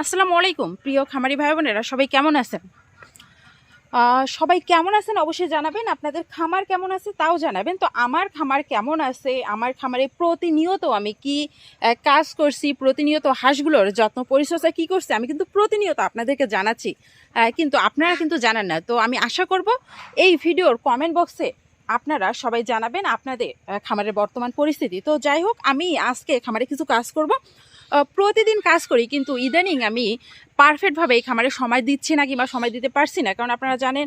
আসসালামু আলাইকুম, প্রিয় খামারি ভাই বোনেরা সবাই কেমন আছেন? সবাই কেমন আছেন অবশ্যই জানাবেন। আপনাদের খামার কেমন আছে তাও জানাবেন। তো আমার খামার কেমন আছে, আমার খামারে প্রতিনিয়ত আমি কি কাজ করছি, প্রতিনিয়ত হাঁসগুলোর যত্ন পরিচর্যা কি করছি, আমি কিন্তু প্রতিনিয়ত আপনাদেরকে জানাচ্ছি। কিন্তু আপনারা কিন্তু জানান না। তো আমি আশা করব এই ভিডিওর কমেন্ট বক্সে আপনারা সবাই জানাবেন আপনাদের খামারের বর্তমান পরিস্থিতি। তো যাই হোক, আমি আজকে খামারে কিছু কাজ করব। প্রতিদিন কাজ করি, কিন্তু ইদানিং আমি পারফেক্টভাবে এই খামারে সময় দিচ্ছি না কিংবা সময় দিতে পারছি না। কারণ আপনারা জানেন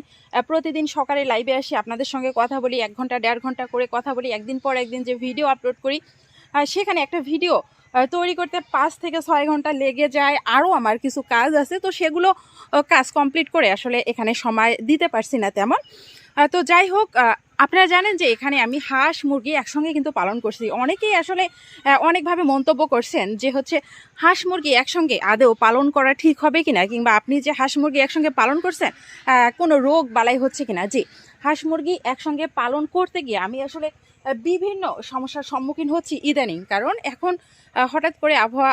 প্রতিদিন সকালে লাইভে আসি, আপনাদের সঙ্গে কথা বলি, এক ঘণ্টা, দেড় ঘণ্টা করে কথা বলি, একদিন পর একদিন যে ভিডিও আপলোড করি সেখানে একটা ভিডিও তৈরি করতে পাঁচ থেকে ছয় ঘণ্টা লেগে যায়, আরও আমার কিছু কাজ আছে, তো সেগুলো কাজ কমপ্লিট করে আসলে এখানে সময় দিতে পারছি না তেমন। তো যাই হোক আপনারা জানেন যে এখানে আমি হাঁস, মুরগি একসঙ্গে কিন্তু পালন করছি। অনেকেই আসলে অনেকভাবে মন্তব্য করছেন যে হচ্ছে, হাঁস, মুরগি একসঙ্গে আদৌ পালন করা ঠিক হবে কিনা? কিংবা আপনি যে হাঁস, মুরগি একসঙ্গে পালন করছেন কোনো রোগ বালাই হচ্ছে কিনা? জি, হাঁস, মুরগি একসঙ্গে পালন করতে গিয়ে আমি আসলে বিভিন্ন সমস্যার সম্মুখীন হচ্ছি ইদানিং। কারণ এখন হঠাৎ করে আবহাওয়া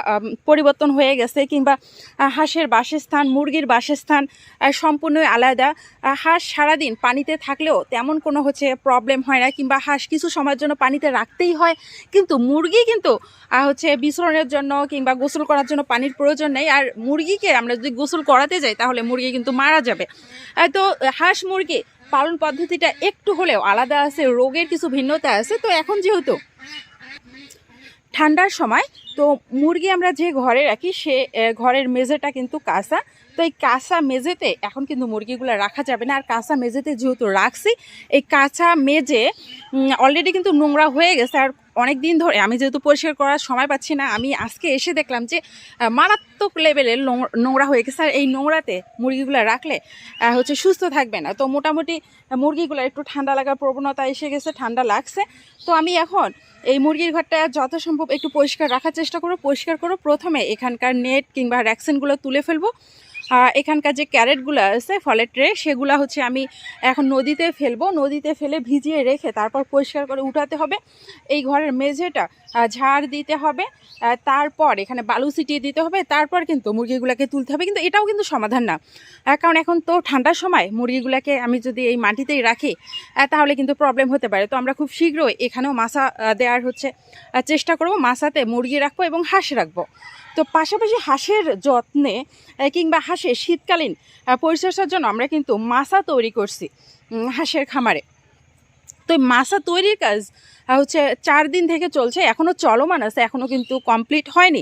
পরিবর্তন হয়ে গেছে কিংবা হাঁসের বাসস্থান মুরগির বাসস্থান আহ, সম্পূর্ণই আলাদা। হাঁস সারাদিন পানিতে থাকলেও তেমন কোনো হচ্ছে প্রবলেম হয় না কিংবা হাঁস কিছু সময়ের জন্য পানিতে রাখতেই হয়। কিন্তু মুরগি কিন্তু হচ্ছে বিচরণের জন্য কিংবা গোসল করার জন্য পানির প্রয়োজন নেই। আর মুরগিকে আমরা যদি গোসল করাতে যাই তাহলে মুরগি কিন্তু মারা যাবে। তো হাঁস মুরগি পালন পদ্ধতিটা একটু হলেও আলাদা আছে, রোগের কিছু ভিন্নতা আছে, তো এখন যেহেতু ঠান্ডার সময়, তো মুরগি আমরা যে ঘরে রাখি সে ঘরের মেঝেটা কিন্তু কাঁচা। তো এই কাঁচা মেঝেতে এখন কিন্তু মুরগিগুলো রাখা যাবে না। আর কাঁচা মেঝেতে যেহেতু রাখছি, এই কাঁচা মেঝে অলরেডি কিন্তু নোংরা হয়ে গেছে। আর অনেক দিন ধরে আমি যেহেতু পরিষ্কার করার সময় পাচ্ছি না, আমি আজকে এসে দেখলাম যে মারাত্মক লেভেলের নোংরা হয়ে গেছে। আর এই নোংরাতে মুরগিগুলো রাখলে হচ্ছে সুস্থ থাকবে না। তো মোটামুটি মুরগিগুলো একটু ঠান্ডা লাগার প্রবণতা এসে গেছে, ঠান্ডা লাগছে। তো আমি এখন এই মুরগির ঘরটা যত সম্ভব একটু পরিষ্কার রাখার চেষ্টা করব। পরিষ্কার করব প্রথমে এখানকার নেট কিংবা ভ্যাকসিনগুলো তুলে ফেলব। এখানকার যে ক্যারেটগুলো আছে ফলের ট্রে, সেগুলো হচ্ছে আমি এখন নদীতে ফেলব। নদীতে ফেলে ভিজিয়ে রেখে তারপর পরিষ্কার করে উঠাতে হবে। এই ঘরের মেঝেটা ঝাড় দিতে হবে। তারপর এখানে বালু ছিটিয়ে দিতে হবে। তারপর কিন্তু মুরগিগুলোকে তুলতে হবে। কিন্তু এটাও কিন্তু সমাধান না। কারণ এখন তো ঠান্ডার সময়, মুরগিগুলোকে আমি যদি এই মাটিতেই রাখি তাহলে কিন্তু প্রবলেম হতে পারে। তো আমরা খুব শীঘ্রই এখানেও মাছা দেওয়ার হচ্ছে চেষ্টা করব। মাছাতে মুরগি রাখব এবং হাঁস রাখব। তো পাশাপাশি হাঁসের যত্নে কিংবা হাঁসের শীতকালীন পরিচর্যার জন্য আমরা কিন্তু মাছা তৈরি করছি হাঁসের খামারে। তো মাছা তৈরির কাজ হচ্ছে চার দিন থেকে চলছে এখনও চলমান আছে এখনও কিন্তু কমপ্লিট হয়নি।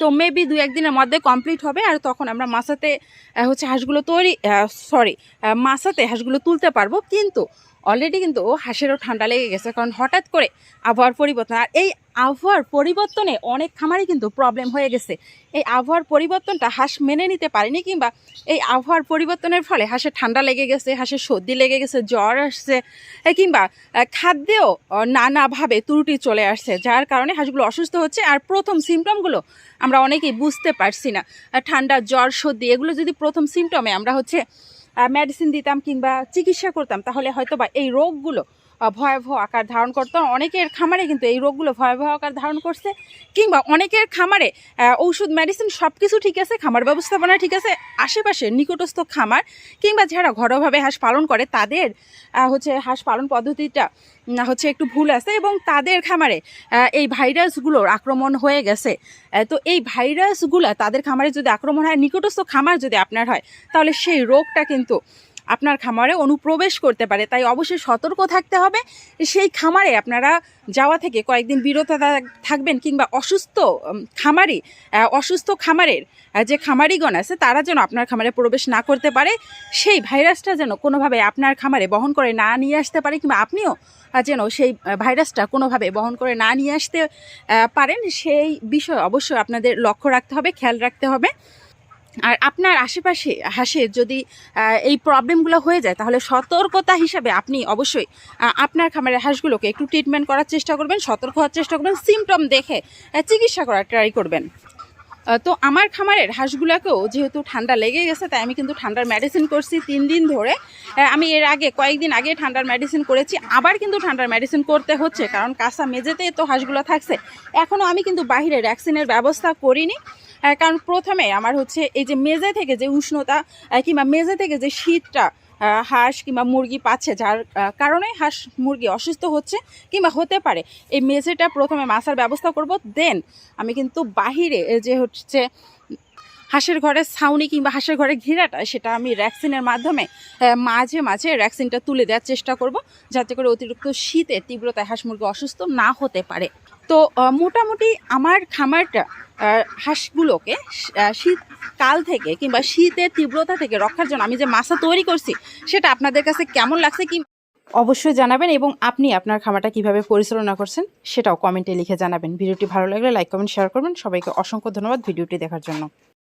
তো মেবি দু একদিনের মধ্যে কমপ্লিট হবে আর তখন আমরা আহ, হচ্ছে হাঁসগুলো তৈরি সরি মাছাতে হাঁসগুলো তুলতে পারব কিন্তু অলরেডি কিন্তু হাঁসেরও ঠান্ডা লেগে গেছে কারণ হঠাৎ করে আবহাওয়ার পরিবর্তন আর এই আবহাওয়ার পরিবর্তনে অনেক খামারই কিন্তু প্রবলেম হয়ে গেছে। এই আবহাওয়ার পরিবর্তনটা হাঁস মেনে নিতে পারেনি কিংবা এই আবহাওয়ার পরিবর্তনের ফলে হাঁসের ঠান্ডা লেগে গেছে হাঁসের সর্দি লেগে গেছে, জ্বর আসছে কিংবা খাদ্যেও নানাভাবে ত্রুটি চলে আসছে, যার কারণে হাঁসগুলো অসুস্থ হচ্ছে আর প্রথম সিমটমগুলো আমরা অনেকেই বুঝতে পারছি না। ঠান্ডা, জ্বর, সর্দি, এগুলো যদি প্রথম সিমটমে আমরা হচ্ছে মেডিসিন দিতাম কিংবা চিকিৎসা করতাম, তাহলে হয়তো বা এই রোগগুলো ভয়াবহ আকার ধারণ করতো। অনেকের খামারে কিন্তু এই রোগগুলো ভয়াবহ আকার ধারণ করছে। কিংবা অনেকের খামারে ঔষধ মেডিসিন সব কিছু ঠিক আছে, খামার ব্যবস্থাপনা ঠিক আছে আশেপাশে নিকটস্থ খামার কিংবা যারা ঘরোয়াভাবে হাঁস পালন করে, তাদের হচ্ছে হাঁস পালন পদ্ধতিটা হচ্ছে একটু ভুল আছে এবং তাদের খামারে এই ভাইরাসগুলোর আক্রমণ হয়ে গেছে। তো এই ভাইরাসগুলো তাদের খামারে যদি আক্রমণ হয়, নিকটস্থ খামার যদি আপনার হয়, তাহলে সেই রোগটা কিন্তু আপনার খামারে অনুপ্রবেশ করতে পারে, তাই অবশ্যই সতর্ক থাকতে হবে। সেই খামারে আপনারা যাওয়া থেকে কয়েকদিন বিরত থাকবেন কিংবা অসুস্থ খামারি অসুস্থ খামারের যে খামারিগণ আছে, তারা যেন আপনার খামারে প্রবেশ না করতে পারে। সেই ভাইরাসটা যেন কোনোভাবে আপনার খামারে বহন করে না নিয়ে আসতে পারে, কিংবা আপনিও যেন সেই ভাইরাসটা কোনোভাবে বহন করে না নিয়ে আসতে পারেন। সেই বিষয়ে অবশ্যই আপনাদের লক্ষ্য রাখতে হবে, খেয়াল রাখতে হবে। আর আপনার আশেপাশে হাসে যদি এই প্রবলেমগুলো হয়ে যায়, তাহলে সতর্কতা হিসাবে আপনি অবশ্যই আপনার খামারের হাঁসগুলোকে একটু ট্রিটমেন্ট করার চেষ্টা করবেন, সতর্ক হওয়ার চেষ্টা করবেন সিমটম দেখে চিকিৎসা করার ট্রাই করবেন। তো আমার খামারের হাঁসগুলোকেও যেহেতু ঠান্ডা লেগে গেছে, তাই আমি কিন্তু ঠান্ডার মেডিসিন করছি তিন দিন ধরে। আমি এর আগে কয়েকদিন আগে ঠান্ডার মেডিসিন করেছি, আবার কিন্তু ঠান্ডার মেডিসিন করতে হচ্ছে, কারণ কাঁচা মেঝেতে তো হাঁসগুলো থাকছে। এখনও আমি কিন্তু বাইরে ভ্যাকসিনের ব্যবস্থা করিনি। কারণ প্রথমে আমার হচ্ছে এই যে মেজে থেকে যে উষ্ণতা কিংবা মেজে থেকে যে শীতটা হাঁস কিংবা মুরগি পাচ্ছে, যার কারণে হাঁস মুরগি অসুস্থ হচ্ছে কিংবা হতে পারে, এই মেঝেটা প্রথমে মাসার ব্যবস্থা করব। দেন আমি কিন্তু বাহিরে যে হচ্ছে হাঁসের ঘরের ছাউনি কিংবা হাঁসের ঘরের ঘেরাটা, সেটা আমি ভ্যাকসিনের মাধ্যমে মাঝে মাঝে ভ্যাকসিনটা তুলে দেওয়ার চেষ্টা করব, যাতে করে অতিরিক্ত শীতে, তীব্রতায় হাঁস মুরগি অসুস্থ না হতে পারে। তো মোটামুটি আমার খামারটা হাঁসগুলোকে শীতকাল থেকে কিংবা শীতের তীব্রতা থেকে রক্ষার জন্য আমি যে মাছা তৈরি করছি, সেটা আপনাদের কাছে কেমন লাগছে কি অবশ্যই জানাবেন এবং আপনি আপনার খামারটা কীভাবে পরিচালনা করছেন, সেটাও কমেন্টে লিখে জানাবেন। ভিডিওটি ভালো লাগলে লাইক, কমেন্ট, শেয়ার করবেন। সবাইকে অসংখ্য ধন্যবাদ ভিডিওটি দেখার জন্য।